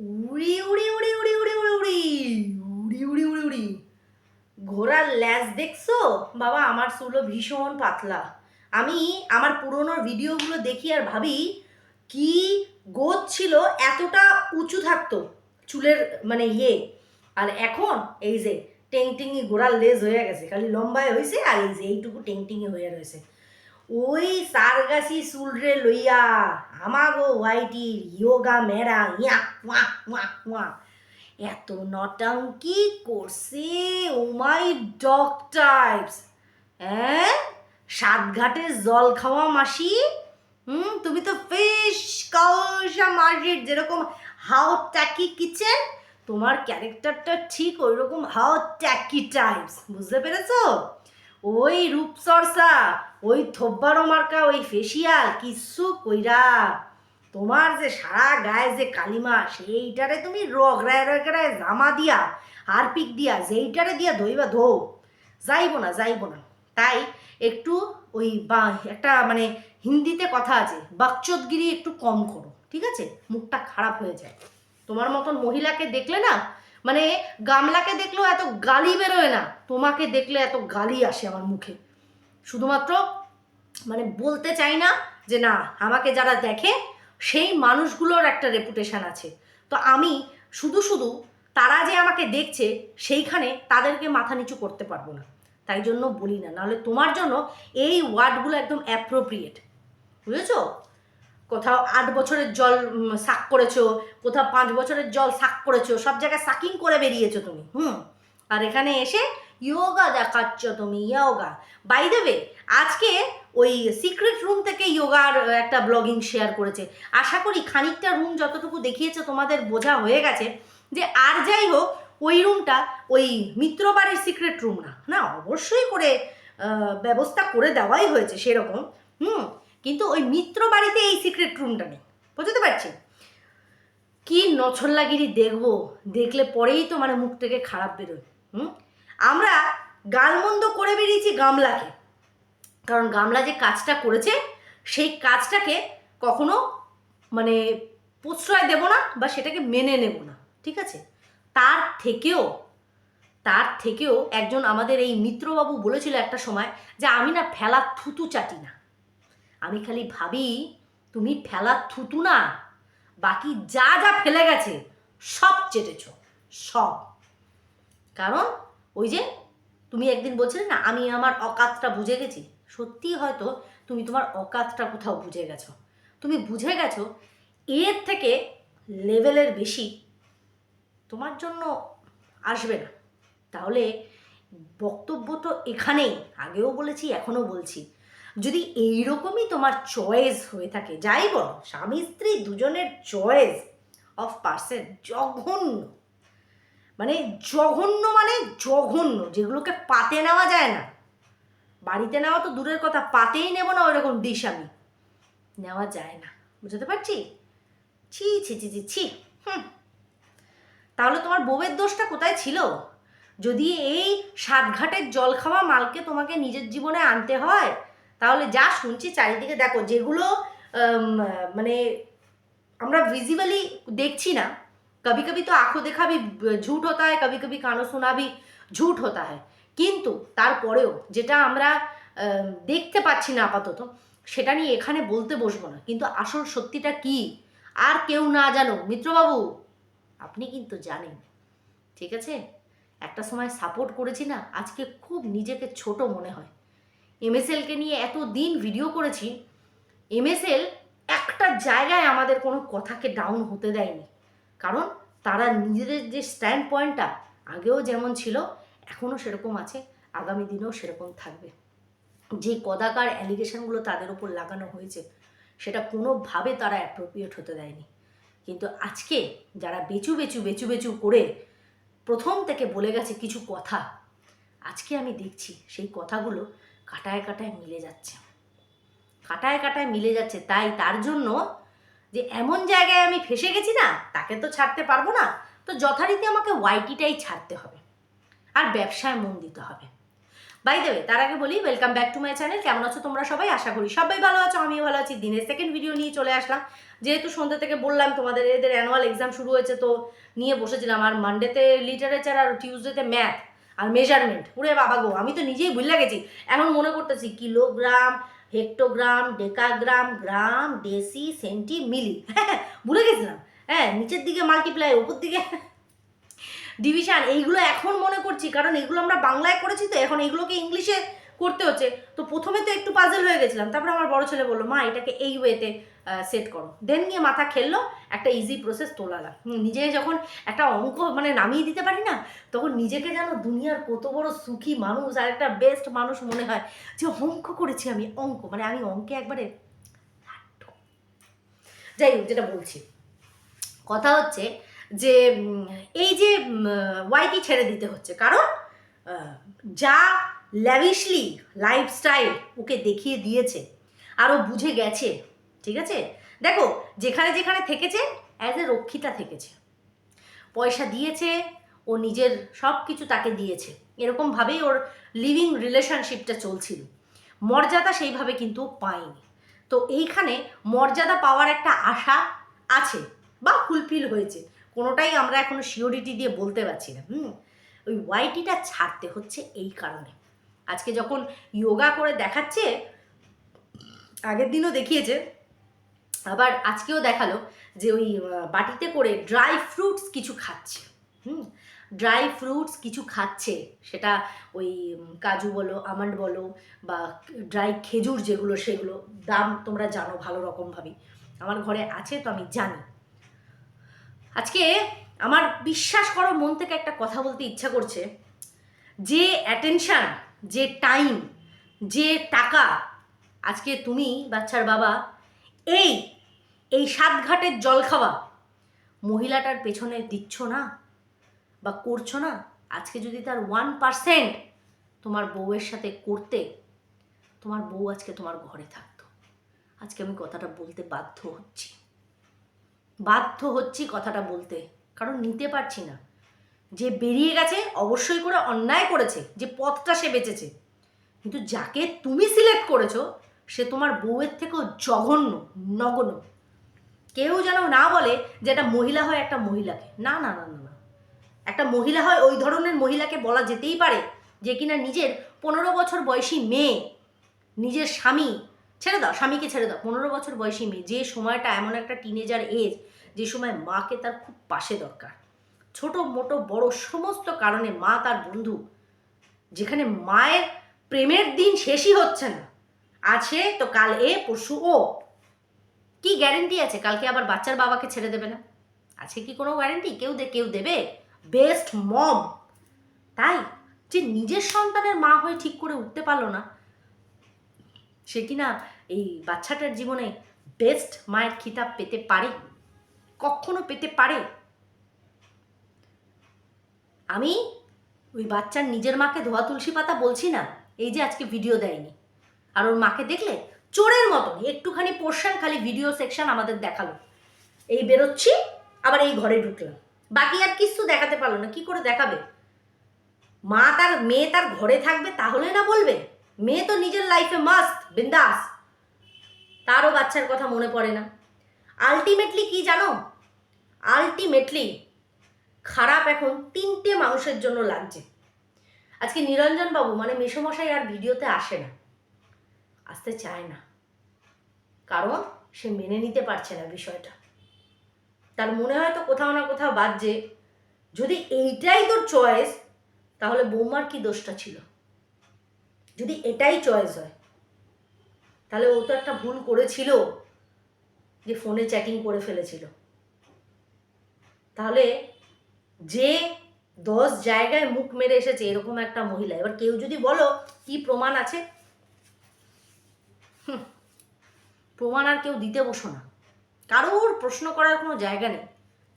উড়ি উড়ি উড়ি উড়ি উড়ি উড়ি উড়ি উড়ি উড়ি উড়ি উড়ি ঘোড়ার ল্যাজ দেখছ বাবা আমার চুলও ভীষণ পাতলা আমি আমার পুরনো ভিডিওগুলো দেখি আর ভাবি কি গোদ ছিল এতটা উঁচু থাকতো চুলের মানে ইয়ে আর এখন এই যে টেংটিংই ঘোড়ার লেজ হয়ে গেছে খালি লম্বায় হয়েছে আর এই যে এইটুকু টেংটিংয়ে হয়ে রয়েছে ওই সারগাছি চুলরে লইয়া আমাগো হোয়াইটির ইয়োগা মেরা ইয়া ওয়া ওয়া ওয়া এত নটাঙ্কি করছে, ও মাই ডগ টাইপস। হ্যাঁ সাতঘাটের জল খাওয়া মাসি? হুম, তুমি তো ফিশ কাউসা মার্কেট যেরকম হাউ ট্যাকি কিচেন, তোমার ক্যারেক্টারটা ঠিক ওই রকম হাউ ট্যাকি টাইপস। বুঝতে পেরেছ? ওই রূপচর্চা, ওই থব্বারো মার্কা, ওই ফেসিয়াল কিচ্ছু কইরা। তোমার যে সারা গায়ে যে কালিমা, সেইটারে তুমি রগড়ায় রগড়ায় জামা দিয়া, হারপিক দিয়া যেইটারে দিয়া ধইবা ধো। যাইব না যাইব না। তাই একটু ওই বা, একটা মানে হিন্দিতে কথা আছে, বাকচোদগিরি একটু কম করো, ঠিক আছে? মুখটা খারাপ হয়ে যায়। তোমার মতন মহিলাকে দেখলে না মানে গামলাকে দেখলেও এত গালি বেরোয় না, তোমাকে দেখলে এত গালি আসে আমার মুখে। শুধুমাত্র মানে বলতে চাই না যে না, আমাকে যারা দেখে সেই মানুষগুলোর একটা রেপুটেশন আছে। তো আমি শুধু শুধু তারা যে আমাকে দেখছে সেইখানে তাদেরকে মাথা নিচু করতে পারব না। তাই জন্য বলি না, নাহলে তোমার জন্য এই ওয়ার্ডগুলো একদম অ্যাপ্রোপ্রিয়েট বুঝেছ? কোথাও আট বছরের জল সাক করেছ, কোথাও পাঁচ বছরের জল সাক করেছ, সব জায়গায় সাকিং করে বেরিয়েছো তুমি, হুম? আর এখানে এসে ইয়োগা দেখাচ্ছ তুমি ইয়োগা বাই দেবে আজকে ওই সিক্রেট রুম থেকে ইয়োগার একটা ব্লগিং শেয়ার করেছে। আশা করি খানিকটা রুম যতটুকু দেখিয়েছে তোমাদের বোঝা হয়ে গেছে যে আর যাই হোক, ওই রুমটা ওই মিত্রবাড়ির সিক্রেট রুম না। না, অবশ্যই করে ব্যবস্থা করে দেওয়াই হয়েছে সেরকম, হুম? কিন্তু ওই মিত্র বাড়িতে এই সিক্রেট রুমটা নেই। বুঝতে পারছি? কি নছল্লাগিরি দেখব? দেখলে পরেই তো মানে মুখ থেকে খারাপ বেরোয়, হুম? আমরা গালমন্দ করে বেরিয়েছি গামলাকে। কারণ গামলা যে কাজটা করেছে, সেই কাজটাকে কখনো মানে প্রশ্রয় দেব না বা সেটাকে মেনে নেব না, ঠিক আছে? তার থেকেও তার থেকেও একজন আমাদের এই মিত্রবাবু বলেছিল একটা সময় যে আমি না ফেলা থুতু চাটি না। আমি খালি ভাবি, তুমি ফেলা থুতু না, বাকি যা যা ফেলে গেছে, সব চেটেছ, সব। কারণ ওই যে তুমি একদিন বলছিলে না, আমি আমার অকাতটা বুঝে গেছি। সত্যি হয়তো তুমি তোমার অকাতটা কোথাও বুঝে গেছো। তুমি বুঝে গেছো এর থেকে লেভেলের বেশি তোমার জন্য আসবে না। তাহলে বক্তব্য তো এখানেই, আগেও বলেছি, এখনও বলছি। যদি এইরকমই তোমার চয়েস হয়ে থাকে, যাই বলো, স্বামী স্ত্রী দুজনের চয়েস অফ পার্সন জঘন্য। মানে জঘন্য মানে জঘন্য, যেগুলোকে পাতে নেওয়া যায় না। বাড়িতে নেওয়া তো দূরের কথা, পাতেই নেব না ওইরকম ডিশ আমি। নেওয়া যায় না, বুঝতে পারছি? ছি ছি ছি ছি ছি, হুম। তাহলে তোমার বউয়ের দোষটা কোথায় ছিল? যদি এই সাতঘাটের জল খাওয়া মালকে তোমাকে নিজের জীবনে আনতে হয় তাহলে যা শুনছি চারিদিকে, দেখো যেগুলো মানে আমরা ভিজিবলি দেখছি না। কবি কবি তো আঁখো দেখা ভি ঝুট হতা হয় কবি কবি কানো শোনা ভি ঝুট হতা হয় কিন্তু তারপরেও যেটা আমরা দেখতে পাচ্ছি না আপাতত, সেটা নিয়ে এখানে বলতে বসবো না। কিন্তু আসল সত্যিটা কি? আর কেউ না জানো মিত্রবাবু, আপনি কিন্তু জানেন, ঠিক আছে? একটা সময় সাপোর্ট করেছি না, আজকে খুব নিজেকে ছোট মনে হয়। এমএসএলকে নিয়ে এত দিন ভিডিও করেছি এমএসএল একটা জায়গায় আমাদের কোনো কথাকে ডাউন হতে দেয়নি। কারণ তারা নিজেদের যে স্ট্যান্ড পয়েন্টটা আগেও যেমন ছিল, এখনও সেরকম আছে, আগামী দিনেও সেরকম থাকবে। যে কদাকার অ্যালিগেশনগুলো তাদের উপর লাগানো হয়েছে, সেটা কোনোভাবে তারা অ্যাপ্রোপ্রিয়েট হতে দেয়নি। কিন্তু আজকে যারা বেচু বেচু বেচু বেচু করে প্রথম থেকে বলে গেছে কিছু কথা, আজকে আমি দেখছি সেই কথাগুলো কাটায় কাটায় মিলে যাচ্ছে। কাটায় কাটায় মিলে যাচ্ছে। তাই তার জন্য যে এমন জায়গায় আমি ফেসে গেছি না, তাকে তো ছাড়তে পারব না, তো যথারীতি আমাকে ওয়াইটিটাই ছাড়তে হবে। আর ব্যবসায় মন দিতে হবে। বাই দেবে তার আগে বলি welcome back to my channel কেমন আছো তোমরা সবাই? আশা করি সবাই ভালো আছো, আমিও ভালো আছি। দিনের সেকেন্ড ভিডিও নিয়ে চলে আসলাম। যেহেতু সন্ধ্যা থেকে বললাম, তোমাদের এদের অ্যানুয়াল এক্সাম শুরু হয়েছে, তো নিয়ে বসেছিলাম। আর মানডেতে লিটারেচার আর টিউসডেতে ম্যাথ আর মেজারমেন্ট পুরে বাবা গো, আমি তো নিজেই ভুল গেছি। এখন মনে করতেছি kilogram hectogram decagram gram deci centi milli ভুলে গেছিলাম। হ্যাঁ নিচের দিকে মাল্টিপ্লাই উপর দিকে ডিভিশন এইগুলো এখন মনে করছি, কারণ এগুলো আমরা বাংলায় করেছি তো, এখন এগুলোকে ইংলিশে করতে হচ্ছে। তো প্রথমে তো একটু পাজল হয়ে গেছিলাম তারপরে আমার বড় ছেলে বলল মা এটাকে এই ওয়েতে সেট করো। দেন গিয়ে মাথা খেললো একটা ইজি প্রসেস তোলালাম। হুম, নিজে যখন একটা অঙ্ক মানে নামিয়ে দিতে পারি না তখন নিজেকে যেন দুনিয়ার কত বড় সুখী মানুষ আর একটা বেস্ট মানুষ মনে হয় যে অঙ্ক করেছি আমি অঙ্ক। মানে আমি অঙ্কে একবারে যাই হোক যেটা বলছি। কথা হচ্ছে যে এই যে ওয়াইটি ছেড়ে দিতে হচ্ছে। কারণ যা ল্যাভিশলি লাইফস্টাইল ওকে দেখিয়ে দিয়েছে আরও বুঝে গেছে, ঠিক আছে? দেখো, যেখানে যেখানে থেকেছে অ্যাজ এ রক্ষিতা থেকেছে। পয়সা দিয়েছে, ও নিজের সব কিছু তাকে দিয়েছে। এরকমভাবেই ওর লিভিং রিলেশনশিপটা চলছিল। মর্যাদা সেইভাবে কিন্তু পায়নি। তো এইখানে মর্যাদা পাওয়ার একটা আশা আছে, বা ফুলফিল হয়েছে। কোনোটাই আমরা এখনও শিওরিটি দিয়ে বলতে পারছি না, হুম? ওই ওয়াইটিটা ছাড়তে হচ্ছে এই কারণে। আজকে যখন যোগা করে দেখাচ্ছে, আগের দিনও দেখিয়েছে, আবার আজকেও দেখাল যে ওই বাটিতে করে ড্রাই ফ্রুটস কিছু খাচ্ছে। হুম ড্রাই ফ্রুটস কিছু খাচ্ছে। সেটা ওই কাজু বলো, আমন্ড বলো, বা ড্রাই খেজুর যেগুলো, সেগুলো। দাম তোমরা জানো ভালো রকমভাবে আমার ঘরে আছে তো আমি জানি। আজকে আমার বিশ্বাস করো, মন থেকে একটা কথা বলতে ইচ্ছা করছে যে অ্যাটেনশান যে টাইম, যে টাকা আজকে তুমি, বাচ্চার বাবা, এই এই সাত ঘাটের জল খাওয়া মহিলাটার পেছনে দিচ্ছ না বা করছ না? আজকে যদি তার ওয়ান পার্সেন্ট তোমার বউয়ের সাথে করতে, তোমার বউ আজকে তোমার ঘরে থাকতো। আজকে আমি কথাটা বলতে বাধ্য হচ্ছি। বাধ্য হচ্ছি কথাটা বলতে, কারণ নিতে পারছি না। যে বেরিয়ে গেছে, অবশ্যই করে অন্যায় করেছে, যে পথটা সে বেঁচেছে। কিন্তু যাকে তুমি সিলেক্ট করেছ, সে তোমার বউয়ের থেকেও জঘন্য, নগণ্য। কেউ যেন না বলে যে একটা মহিলা হয় একটা মহিলাকে। না না না না না। একটা মহিলা হয় ওই ধরনের মহিলাকে বলা যেতেই পারে যে কিনা নিজের পনেরো বছর বয়সী মেয়ে, নিজের স্বামী, ছেড়ে দাও, স্বামীকে ছেড়ে দাও, পনেরো বছর বয়সী মেয়ে, যে সময়টা এমন একটা টিনেজার এজ যে সময় মাকে তার খুব পাশে দরকার। ছোট, মোটো, বড় সমস্ত কারণে মা তার বন্ধু, যেখানে মায়ের প্রেমের দিন শেষই হচ্ছে না। আছে তো কাল এ, পরশু ও। কি গ্যারেন্টি আছে? কালকে আবার বাচ্চার বাবাকে ছেড়ে দেবে না? আছে কি কোনো গ্যারেন্টি কেউ দে, কেউ দেবে? বেস্ট মম তাই যে নিজের সন্তানের মা হয়ে ঠিক করে উঠতে পারল না, সে কিনা এই বাচ্চাটার জীবনে বেস্ট মায়ের খিতাব পেতে পারে? কখনো পেতে পারে? আমি ওই বাচ্চার নিজের মাকে ধোয়া তুলসী পাতা বলছি না, এই যে আজকে ভিডিও দেয়নি। আর ওর মাকে দেখলে চোরের মতন একটুখানি পোর্শন খালি ভিডিও সেকশন আমাদের দেখাল। এই বেরোচ্ছি, আবার এই ঘরে ঢুকলাম। বাকি আর কিছু দেখাতে পারল না, কি করে দেখাবে? মা তার, মেয়ে তার ঘরে থাকবে, তাহলে না বলবে? মেয়ে তো নিজের লাইফে মাস্ট বিন্দাস। তারও বাচ্চার কথা মনে পড়ে না। আলটিমেটলি কি জানো? আলটিমেটলি খারাপ এখন তিনটে মানুষের জন্য লাগছে। আজকে নিরঞ্জন বাবু মানে মেসমশাই আর ভিডিওতে আসে না। আসতে চায় না। কারণ সে মেনে নিতে পারছে না বিষয়টা। তার মনে হয় তো কোথাও না কোথাও বাজছে। যদি এইটাই তোর চয়েস তাহলে বৌমার কি দোষটা ছিল? যদি এটাই চয়েস হয়, তাহলে ও তো একটা ভুল করেছিল যে ফোনে চ্যাটিং করে ফেলেছিল। তাহলে যে দশ জায়গায় মুখ মেরে এসেছে এরকম একটা মহিলা। এবার কেউ যদি বলো কি প্রমাণ আছে? প্রমাণ আর কেউ দিতে বসো না। কারোর প্রশ্ন করার কোনো জায়গা নেই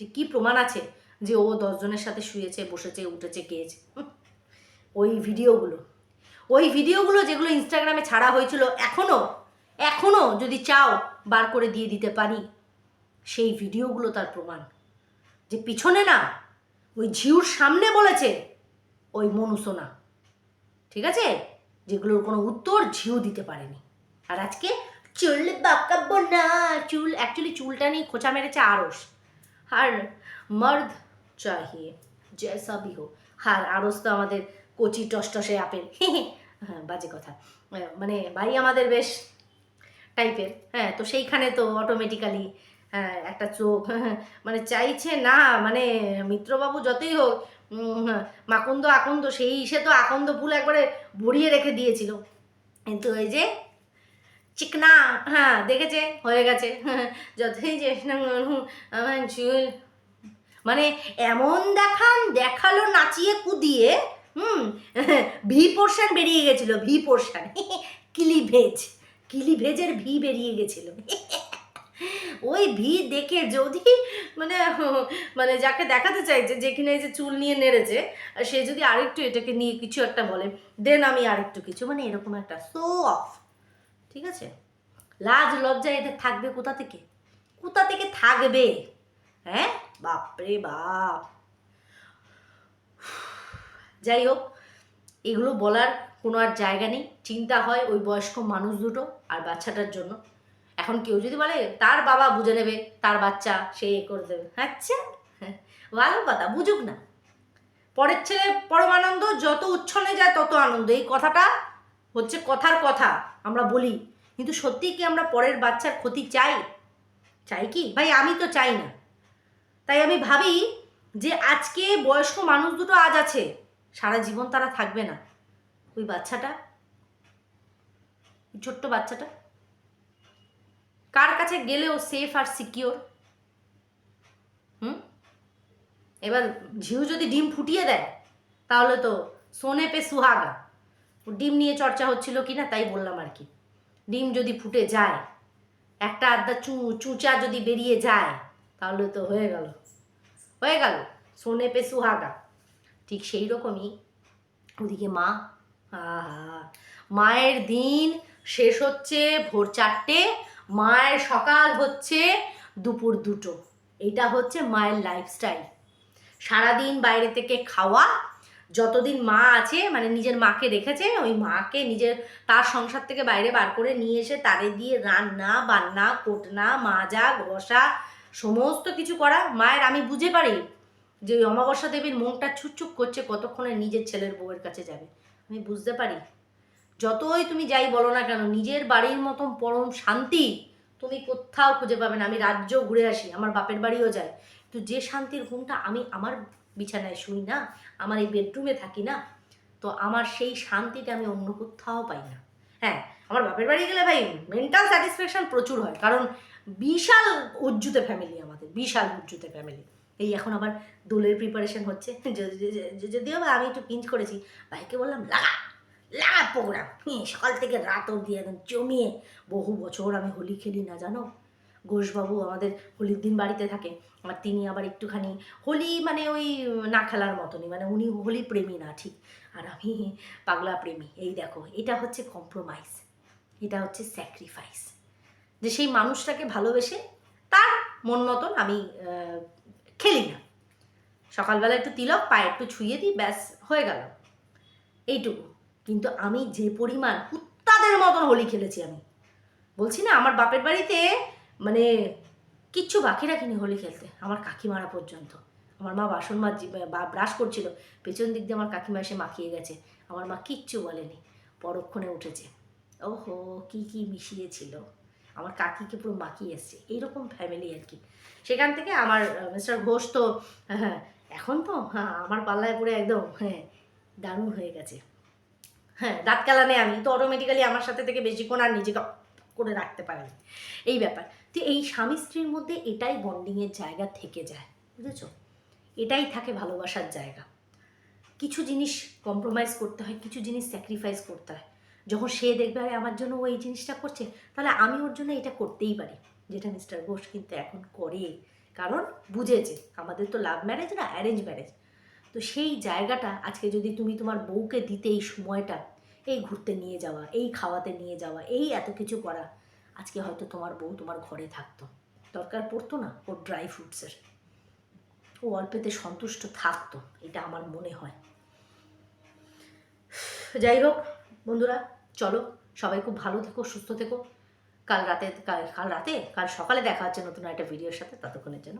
যে কি প্রমাণ আছে যে ও দশজনের সাথে শুয়েছে বসেছে উঠেছে হুম, ওই ভিডিওগুলো। ওই ভিডিওগুলো যেগুলো ইনস্টাগ্রামে ছাড়া হয়েছিল এখনও এখনও যদি চাও বার করে দিয়ে দিতে পারি সেই ভিডিওগুলো তার প্রমাণ। যে পিছনে না ওই ঝিউর সামনে বলেছে, ওই মনুসোনা। ঠিক আছে? যেগুলোর কোনো উত্তর ঝিউ দিতে পারেনি। আর আজকে চুল বাঁকাবো না, চুল অ্যাকচুয়ালি চুলটা নিয়ে খোঁচা মেরেছে আরস আর মর্দ চাহিয়ে জয়সা ভি হো আর আরস তো আমাদের কচি টসটসে আপেল। হ্যাঁ বাজে কথা। মানে ভাই আমাদের বেশ টাইপের হ্যাঁ তো সেইখানে তো অটোমেটিক্যালি হ্যাঁ একটা চোখ। মানে চাইছে না মানে মিত্রবাবু যতই হোক হ্যাঁ, মাকুন্দ আকন্দ সেই সে তো আকন্দ ফুল একবারে ভরিয়ে রেখে দিয়েছিল। কিন্তু এই যে চিকনা হ্যাঁ দেখেছে? হয়ে গেছে। যতই চেষ্টা চুল। মানে এমন দেখান দেখাল নাচিয়ে কুদিয়ে হুম ভি পোর্শন বেরিয়ে গেছিল ভি পোর্শন। কিলি ভেজ কিলি ভেজের ভি বেরিয়ে গেছিল। ওই ভি দেখে যদি মানে মানে যাকে দেখাতে চাইছে যেখানে এই যে চুল নিয়ে নেড়েছে, সে যদি আরেকটু এটাকে নিয়ে কিছু একটা বলে, দেন আমি আরেকটু কিছু। মানে এরকম একটা সো অফ ঠিক আছে? লাজ লজ্জা এদের থাকবে কোথা থেকে? কোথা থেকে থাকবে? হ্যাঁ? বাপরে বাপ। যাই হোক, এগুলো বলার কোনো আর জায়গা নেই। চিন্তা হয় ওই বয়স্ক মানুষ দুটো আর বাচ্চাটার জন্য। এখন কেউ যদি বলে, তার বাবা বুঝে নেবে, তার বাচ্চা সে এ করে দেবে। আচ্ছা ভালো কথা, বুঝুক না। পরের ছেলে পরমানন্দ, যত উচ্ছনে যায় তত আনন্দ। এই কথাটা হচ্ছে কথার কথা, আমরা বলি। কিন্তু সত্যি কি আমরা পরের বাচ্চার ক্ষতি চাই? চাই কি? ভাই, আমি তো চাই না। তাই আমি ভাবি যে আজকে বয়স্ক মানুষ দুটো আজ আছে, সারা জীবন তারা থাকবে না। ওই বাচ্চাটা ছোট্ট বাচ্চাটা। কার কাছে গেলেও সেফ আর সিকিওর হুম? এবার ঝিউ যদি ডিম ফুটিয়ে দেয়, তাহলে তো সোনে পে সুহাগা। ডিম নিয়ে চর্চা হচ্ছিল কি না তাই বললাম আর কি। ডিম যদি ফুটে যায়, একটা আধা চু, চুচা যদি বেরিয়ে যায়, তাহলে তো হয়ে গেল। হয়ে গেল, সোনে পে সুহাগা। ঠিক সেই রকমই ওদিকে মা, আহা, মায়ের দিন শেষ হচ্ছে ভোর চারটে। মায়ের সকাল হচ্ছে দুপুর দুটো। এটা হচ্ছে মায়ের লাইফস্টাইল সারাদিন বাইরে থেকে খাওয়া, যতদিন মা আছে মানে নিজের মাকে রেখেছে, ওই মাকে নিজের, তার সংসার থেকে বাইরে বার করে নিয়ে এসে তারে দিয়ে রান্না, বান্না, কোটনা, মাজা, ঘষা, সমস্ত কিছু করা। মায়ের, আমি বুঝে পারি যে ওই অমাবস্যা দেবীর মনটা ছুকছুক করছে, কতক্ষণে নিজের ছেলের বউয়ের কাছে যাবে। আমি বুঝতে পারি। যতই তুমি যাই বলো না কেন, নিজের বাড়ির মতন পরম শান্তি তুমি কোথাও খুঁজে পাবে না। আমি রাজ্য ঘুরে আসি, আমার বাপের বাড়িও যাই কিন্তু যে শান্তির ঘুমটা আমি আমার বিছানায় শুই না, আমার এই বেডরুমে থাকি না, তো আমার সেই শান্তিটা আমি অন্য কোথাও পাই না। হ্যাঁ আমার বাপের বাড়ি গেলে ভাই মেন্টাল স্যাটিসফ্যাকশন প্রচুর হয়, কারণ বিশাল উজ্জুতে ফ্যামিলি আমাদের, বিশাল উজ্জুতে ফ্যামিলি এই এখন আবার দোলের প্রিপারেশন হচ্ছে। যদি- যদি- যদি- যদিও আমি একটু পিঞ্চ করেছি, ভাইকে বললাম, লাগা লাগা প্রোগ্রাম। সকাল থেকে রাত অবধি একদম জমিয়ে বহু বছর আমি হোলি খেলি না, জানো? ঘোষবাবু আমাদের হোলির দিন বাড়িতে থাকে, আর তিনি আবার একটুখানি হোলি মানে ওই না খেলার মতনই মানে উনি হোলি প্রেমী না, ঠিক? আর আমি পাগলা প্রেমী, এই দেখো, এটা হচ্ছে কম্প্রোমাইজ এটা হচ্ছে স্যাক্রিফাইস যে সেই মানুষটাকে ভালোবেসে তার মন মতন আমি খেলি না। সকালবেলা একটু তিলক, পায়ে একটু ছুঁয়ে দিই, ব্যাস, হয়ে গেল। এইটুকু। কিন্তু আমি যে পরিমাণ কুত্তাদের মতন হোলি খেলেছি আমি। বলছি না, আমার বাপের বাড়িতে মানে কিচ্ছু বাকি রাখিনি হোলি খেলতে, আমার কাকিমারা পর্যন্ত। আমার মা বাসন মাজ ব্রাশ করছিল, পেছন দিক দিয়ে আমার কাকিমা এসে মাখিয়ে গেছে, আমার মা কিচ্ছু বলেনি, পরক্ষণে উঠেছে। ওহো, কি কি মিশিয়েছিল। আমার কাকিকে পুরো মাখিয়ে এসছে, এইরকম ফ্যামিলি আর কি। সেখান থেকে আমার মিস্টার ঘোষ তো হ্যাঁ এখন তো হ্যাঁ আমার পাল্লায় পড়ে একদম হ্যাঁ দারুণ হয়ে গেছে। হ্যাঁ দাঁত কালানে আমি, তো অটোমেটিক্যালি আমার সাথে থেকে বেশিক্ষণ আর নিজেকে করে রাখতে পারি এই ব্যাপার। তো এই স্বামী স্ত্রীর মধ্যে এটাই বন্ডিংয়ের জায়গা থেকে যায়, বুঝেছ? এটাই থাকে ভালোবাসার জায়গা। কিছু জিনিস কম্প্রোমাইজ করতে হয়, কিছু জিনিস স্যাক্রিফাইস করতে হয়। যখন সে দেখবে আমার জন্য ও এই জিনিসটা করছে, তাহলে আমি ওর জন্য এটা করতেই পারি, যেটা মিস্টার ঘোষ কিন্তু এখন করে কারণ বুঝেছে, আমাদের তো লাভ ম্যারেজ না অ্যারেঞ্জ ম্যারেজ তো সেই জায়গাটা আজকে যদি তুমি তোমার বউকে দিতে এই সময়টা, এই ঘুরতে নিয়ে যাওয়া, এই খাওয়াতে নিয়ে যাওয়া, এই এত কিছু করা, আজকে হয়তো তোমার বউ তোমার ঘরে থাকতো। দরকার পড়তো না ওর ড্রাই ফ্রুটসের ও অল্পেতে সন্তুষ্ট থাকতো, এটা আমার মনে হয়। যাই হোক, বন্ধুরা, চলো, সবাই খুব ভালো থেকো, সুস্থ থেকো। কাল রাতে, কাল কাল রাতে, কাল সকালে দেখা হচ্ছে নতুন একটা ভিডিওর সাথে, ততক্ষণের জন্য।